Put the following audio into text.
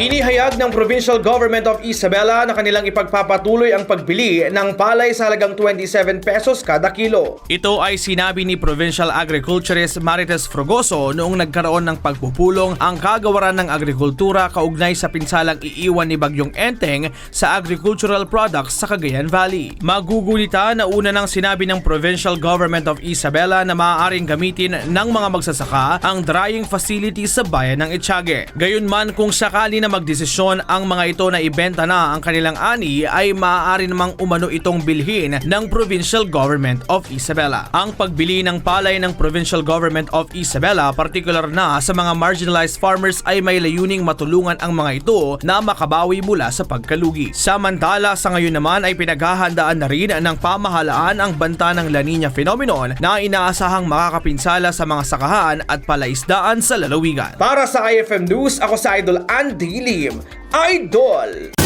Inihayag ng Provincial Government of Isabela na kanilang ipagpapatuloy ang pagbili ng palay sa halagang 27 pesos kada kilo. Ito ay sinabi ni Provincial Agriculturist Marites Frogoso noong nagkaroon ng pagpupulong ang kagawaran ng agrikultura kaugnay sa pinsalang iiwan ni Bagyong Enteng sa agricultural products sa Cagayan Valley. Magugulita na una nang sinabi ng Provincial Government of Isabela na maaaring gamitin ng mga magsasaka ang drying facility sa bayan ng Etiague. Gayunman kung sakali na magdesisyon ang mga ito na ibenta na ang kanilang ani ay maaari namang umano itong bilhin ng Provincial Government of Isabela. Ang pagbili ng palay ng Provincial Government of Isabela, particular na sa mga marginalized farmers ay may layuning matulungan ang mga ito na makabawi mula sa pagkalugi. Samantala sa ngayon naman ay pinaghahandaan na rin ng pamahalaan ang banta ng La Nina phenomenon na inaasahang makakapinsala sa mga sakahan at palaisdaan sa lalawigan. Para sa IFM News, ako sa Idol Andy Lim. Idol!